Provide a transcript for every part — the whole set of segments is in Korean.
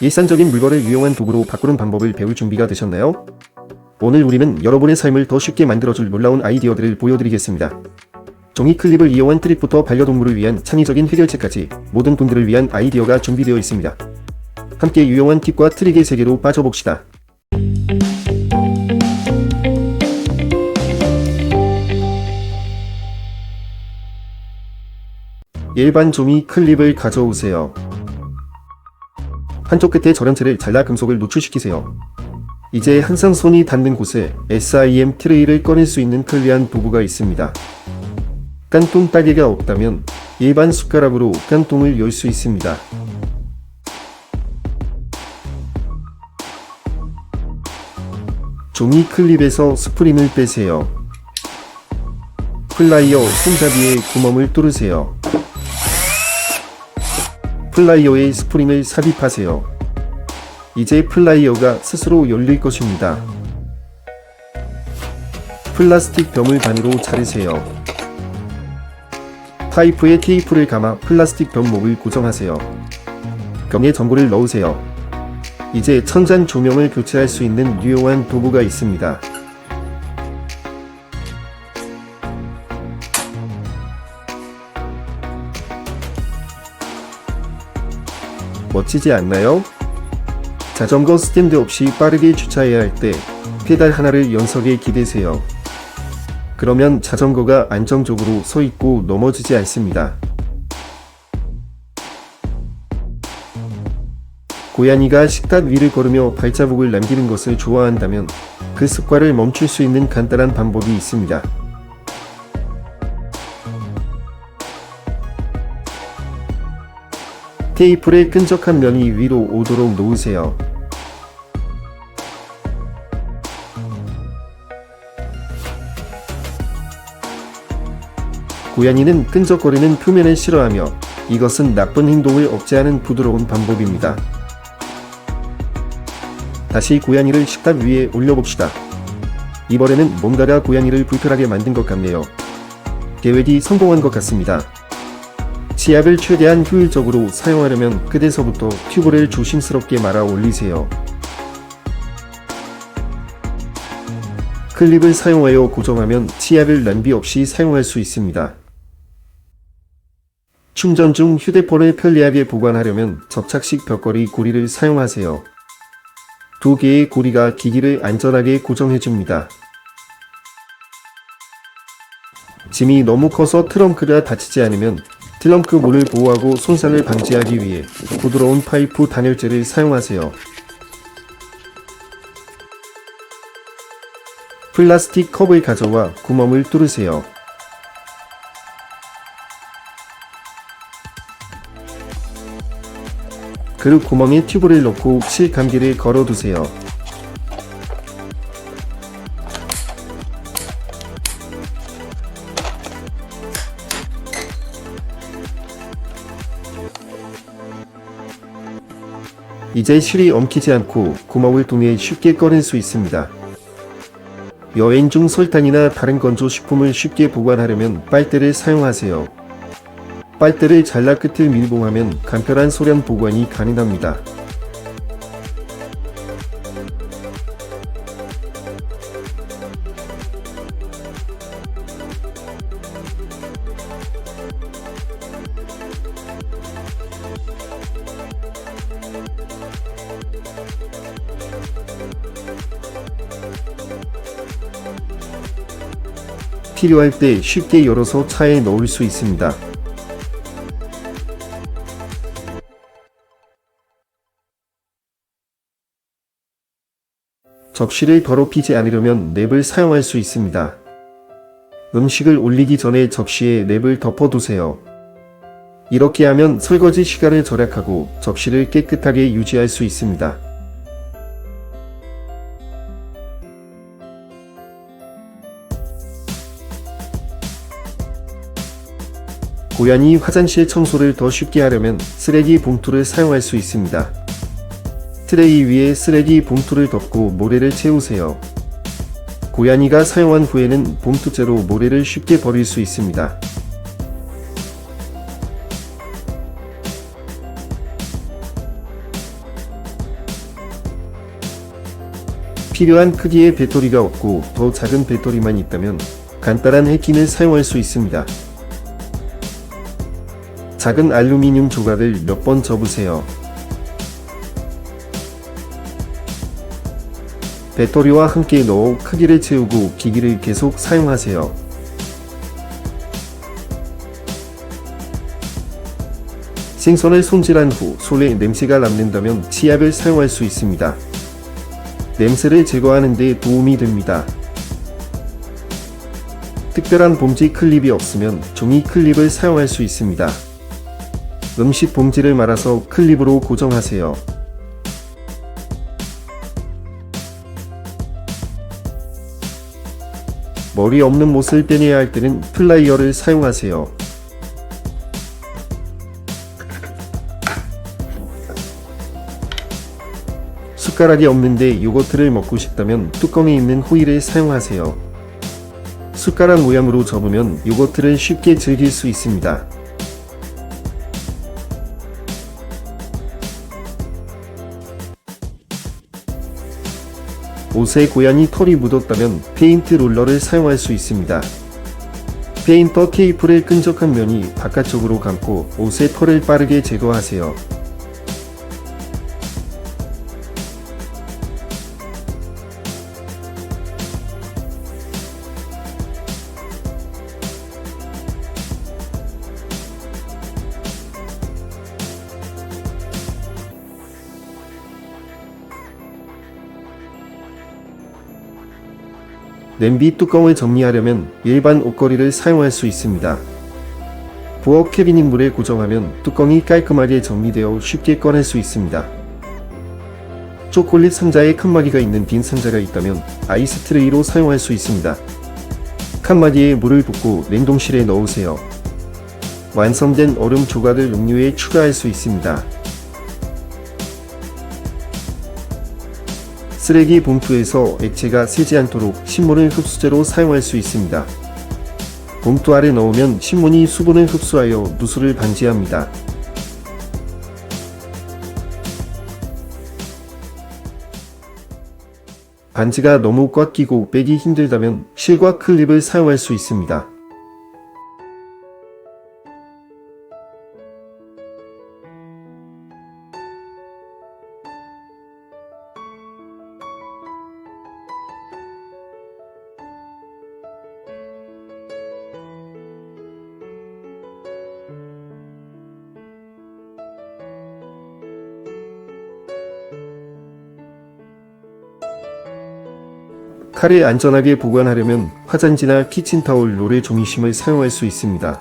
일상적인 물건을 유용한 도구로 바꾸는 방법을 배울 준비가 되셨나요? 오늘 우리는 여러분의 삶을 더 쉽게 만들어줄 놀라운 아이디어들을 보여드리겠습니다. 종이 클립을 이용한 트릭부터 반려동물을 위한 창의적인 해결책까지 모든 분들을 위한 아이디어가 준비되어 있습니다. 함께 유용한 팁과 트릭의 세계로 빠져봅시다. 일반 종이 클립을 가져오세요. 한쪽 끝에 절연체를 잘라 금속을 노출시키세요. 이제 항상 손이 닿는 곳에 SIM 트레이를 꺼낼 수 있는 편리한 도구가 있습니다. 깐통 따개가 없다면 일반 숟가락으로 깐통을 열 수 있습니다. 종이 클립에서 스프링을 빼세요. 플라이어 손잡이에 구멍을 뚫으세요. 플라이어에 스프링을 삽입하세요. 이제 플라이어가 스스로 열릴 것입니다. 플라스틱 병을 반으로 자르세요. 파이프에 테이프를 감아 플라스틱 병목을 고정하세요. 병에 전구를 넣으세요. 이제 천장 조명을 교체할 수 있는 유용한 도구가 있습니다. 멋지지 않나요? 자전거 스탠드 없이 빠르게 주차해야 할 때 페달 하나를 연석에 기대세요. 그러면 자전거가 안정적으로 서 있고 넘어지지 않습니다. 고양이가 식탁 위를 걸으며 발자국을 남기는 것을 좋아한다면 그 습관을 멈출 수 있는 간단한 방법이 있습니다. 테이프를 끈적한 면이 위로 오도록 놓으세요. 고양이는 끈적거리는 표면을 싫어하며 이것은 나쁜 행동을 억제하는 부드러운 방법입니다. 다시 고양이를 식탁 위에 올려봅시다. 이번에는 뭔가가 고양이를 불편하게 만든 것 같네요. 계획이 성공한 것 같습니다. 치약을 최대한 효율적으로 사용하려면 끝에서부터 튜브를 조심스럽게 말아 올리세요. 클립을 사용하여 고정하면 치약을 낭비 없이 사용할 수 있습니다. 충전 중 휴대폰을 편리하게 보관하려면 접착식 벽걸이 고리를 사용하세요. 두 개의 고리가 기기를 안전하게 고정해줍니다. 짐이 너무 커서 트렁크가 닫히지 않으면 트렁크 문을 보호하고 손상을 방지하기 위해 부드러운 파이프 단열재를 사용하세요. 플라스틱 컵을 가져와 구멍을 뚫으세요. 그릇 구멍에 튜브를 넣고 실감기를 걸어두세요. 이제 실이 엉키지 않고 구멍을 통해 쉽게 꺼낼 수 있습니다. 여행 중 설탕이나 다른 건조 식품을 쉽게 보관하려면 빨대를 사용하세요. 빨대를 잘라 끝을 밀봉하면 간편한 소량 보관이 가능합니다. 필요할 때 쉽게 열어서 차에 넣을 수 있습니다. 접시를 더럽히지 않으려면 랩을 사용할 수 있습니다. 음식을 올리기 전에 접시에 랩을 덮어두세요. 이렇게 하면 설거지 시간을 절약하고 접시를 깨끗하게 유지할 수 있습니다. 고양이 화장실 청소를 더 쉽게 하려면 쓰레기 봉투를 사용할 수 있습니다. 트레이 위에 쓰레기 봉투를 덮고 모래를 채우세요. 고양이가 사용한 후에는 봉투째로 모래를 쉽게 버릴 수 있습니다. 필요한 크기의 배터리가 없고 더 작은 배터리만 있다면 간단한 해킹을 사용할 수 있습니다. 작은 알루미늄 조각을 몇 번 접으세요. 배터리와 함께 넣어 크기를 채우고 기기를 계속 사용하세요. 생선을 손질한 후 손에 냄새가 남는다면 치약을 사용할 수 있습니다. 냄새를 제거하는 데 도움이 됩니다. 특별한 봉지 클립이 없으면 종이 클립을 사용할 수 있습니다. 음식 봉지를 말아서 클립으로 고정하세요. 머리 없는 못을 빼내야 할 때는 플라이어를 사용하세요. 숟가락이 없는데 요거트를 먹고 싶다면 뚜껑에 있는 호일을 사용하세요. 숟가락 모양으로 접으면 요거트를 쉽게 즐길 수 있습니다. 옷에 고양이 털이 묻었다면 페인트 롤러를 사용할 수 있습니다. 페인터 테이프를 끈적한 면이 바깥쪽으로 감고 옷의 털을 빠르게 제거하세요. 냄비 뚜껑을 정리하려면 일반 옷걸이를 사용할 수 있습니다. 부엌 캐비닛 물에 고정하면 뚜껑이 깔끔하게 정리되어 쉽게 꺼낼 수 있습니다. 초콜릿 상자에 칸막이가 있는 빈 상자가 있다면 아이스 트레이로 사용할 수 있습니다. 칸막이에 물을 붓고 냉동실에 넣으세요. 완성된 얼음 조각을 음료에 추가할 수 있습니다. 쓰레기 봉투에서 액체가 새지 않도록 신문을 흡수제로 사용할 수 있습니다. 봉투 아래 넣으면 신문이 수분을 흡수하여 누수를 방지합니다. 반지가 너무 꽉 끼고 빼기 힘들다면 실과 클립을 사용할 수 있습니다. 칼을 안전하게 보관하려면 화장지나 키친타올, 롤의 종이심을 사용할 수 있습니다.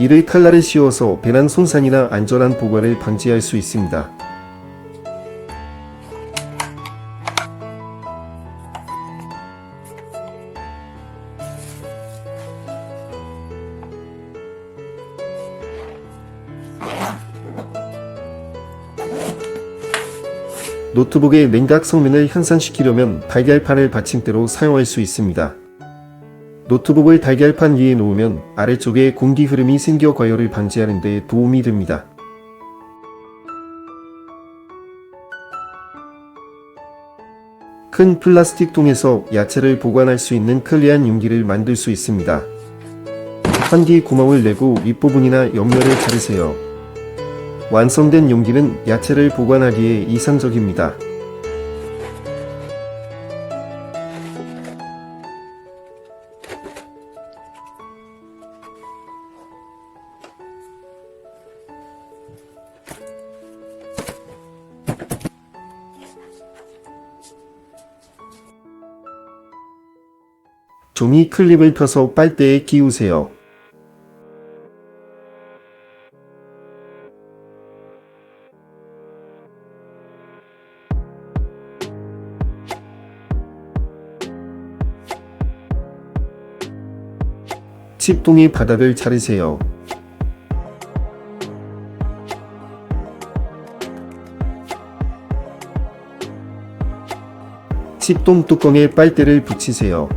이를 칼날에 씌워서 배낭 손상이나 안전한 보관을 방지할 수 있습니다. 노트북의 냉각 성능을 향상시키려면 달걀판을 받침대로 사용할 수 있습니다. 노트북을 달걀판 위에 놓으면 아래쪽에 공기 흐름이 생겨 과열을 방지하는 데 도움이 됩니다. 큰 플라스틱 통에서 야채를 보관할 수 있는 클리한 용기를 만들 수 있습니다. 환기 구멍을 내고 윗부분이나 옆면을 자르세요. 완성된 용기는 야채를 보관하기에 이상적입니다. 종이 클립을 펴서 빨대에 끼우세요. 칩통의 바닥을 자르세요. 칩통 뚜껑에 빨대를 붙이세요.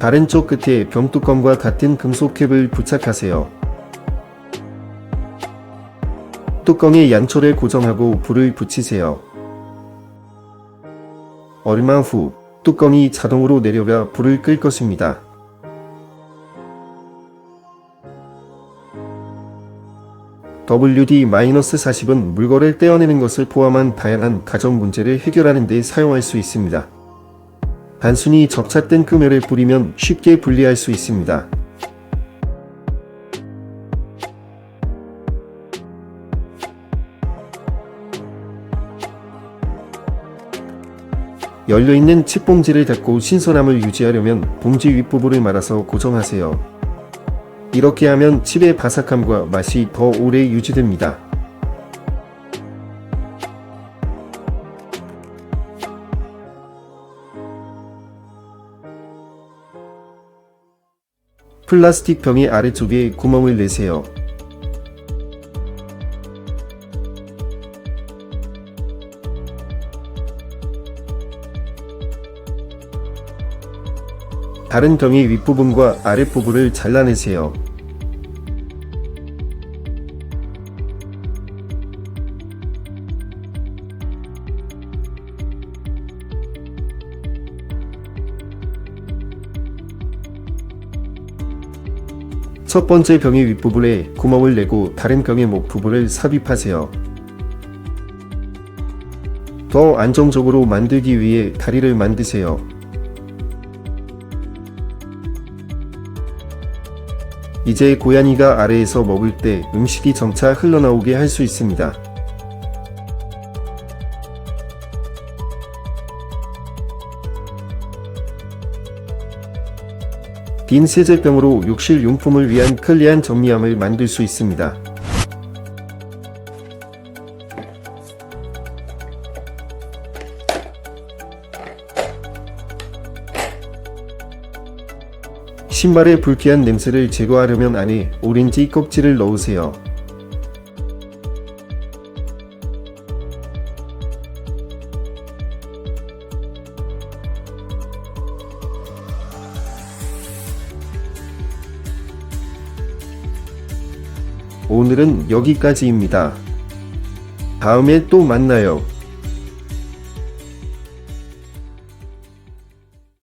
다른 쪽 끝에 병뚜껑과 같은 금속 캡을 부착하세요. 뚜껑의 양초를 고정하고 불을 붙이세요. 얼마 후 뚜껑이 자동으로 내려가 불을 끌 것입니다. WD-40은 물건을 떼어내는 것을 포함한 다양한 가정 문제를 해결하는 데 사용할 수 있습니다. 단순히 접착된 끄면을 뿌리면 쉽게 분리할 수 있습니다. 열려있는 칩봉지를 닫고 신선함을 유지하려면 봉지 윗부분을 말아서 고정하세요. 이렇게 하면 칩의 바삭함과 맛이 더 오래 유지됩니다. 플라스틱 병의 아래쪽에 구멍을 내세요. 다른 병의 윗부분과 아랫부분을 잘라내세요. 첫 번째 병의 윗부분에 구멍을 내고 다른 병의 목 부분을 삽입하세요. 더 안정적으로 만들기 위해 다리를 만드세요. 이제 고양이가 아래에서 먹을 때 음식이 점차 흘러나오게 할 수 있습니다. 빈 세제병으로 욕실 용품을 위한 편리한 정리함을 만들 수 있습니다. 신발의 불쾌한 냄새를 제거하려면 안에 오렌지 껍질을 넣으세요. 오늘은 여기까지입니다. 다음에 또 만나요.